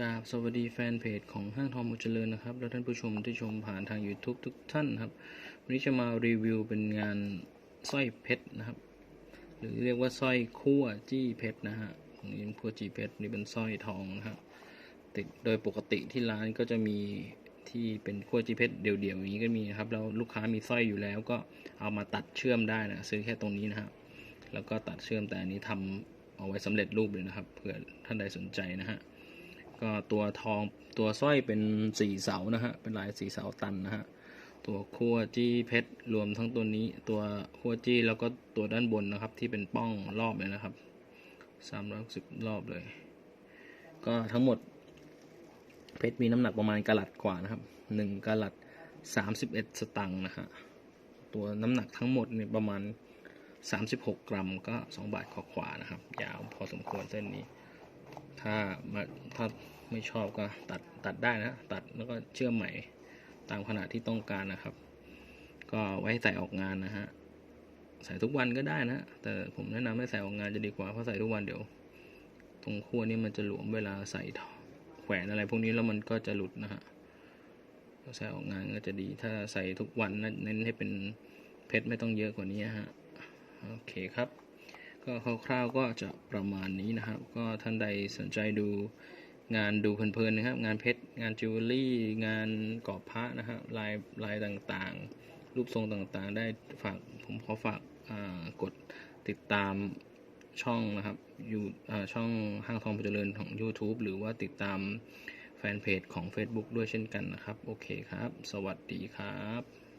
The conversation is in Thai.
กราบสวัสดีแฟนเพจของห้างทองมุจเจริญนะครับ และท่านผู้ชมที่ชมผ่านทาง YouTube ทุกท่านครับ วันนี้จะมารีวิวเป็นงานสร้อยเพชรนะครับ หรือเรียกว่าสร้อยคั่วจี้เพชรนะฮะของนี้เป็นคั่วจี้เพชรนี่เป็นสร้อยทองนะครับติดโดยปกติที่ร้านก็จะมีที่เป็นคั่วจี้เพชรเดี่ยวๆอย่างนี้ก็มีนะครับแล้วลูกค้ามีสร้อยอยู่แล้วก็เอามาตัดเชื่อมได้นะซื้อแค่ตรงนี้นะฮะแล้วก็ตัดเชื่อมแต่อันนี้ทำเอาไว้สำเร็จรูปเลยนะครับเผื่อท่านใดสนใจนะฮะ ก็ตัวทองตัวสร้อยเป็นสี่เสานะฮะ เป็นลายสี่เสาตันนะฮะ ตัวคั่วจี้เพชรรวมทั้งตัวนี้ ตัวคั่วจี้แล้วก็ตัวด้านบนนะครับ ที่เป็นป้องรอบเลยนะครับสามร้อยสิบรอบเลย ก็ทั้งหมด เพชรมีน้ำหนักประมาณกะลัดกว่านะครับหนึ่งกะลัดสามสิบเอ็ดสตังค์นะฮะ ตัวน้ำหนักทั้งหมดเนี่ยประมาณสามสิบหกกรัมก็สองบาทขวาๆนะครับ ยาวพอสมควรเส้นนี้ ถ้ามาถ้าไม่ชอบก็ตัดตัดได้นะ ตัดแล้วก็เชื่อมใหม่ตามขนาดที่ต้องการนะครับ ก็ไว้ใส่ออกงานนะฮะใส่ทุกวันก็ได้นะ แต่ผมแนะนำให้ใส่ออกงานจะดีกว่าเพราะใส่ทุกวันเดี๋ยว ตรงขั้วนี่มันจะหลวมเวลาใส่แขวนอะไรพวกนี้แล้วมันก็จะหลุดนะฮะใส่ออกงานก็จะดี ถ้าใส่ทุกวันนะเน้นให้เป็นเพชรไม่ต้องเยอะกว่านี้ฮะ โอเคครับ ก็คร่าวๆก็จะประมาณนี้นะครับ ก็ท่านใดสนใจดูงานดูเพลินๆนะครับ งานเพชร งานจิวเวลรี่ งานกรอบพระนะครับลายลายต่างๆ รูปทรงต่างๆ ได้ฝากผมขอฝากกดติดตามช่องนะครับอยู่ช่องห้างทองพเจริญของ YouTube หรือว่าติดตามแฟนเพจของ Facebook ด้วยเช่นกันนะครับ โอเคครับ สวัสดีครับ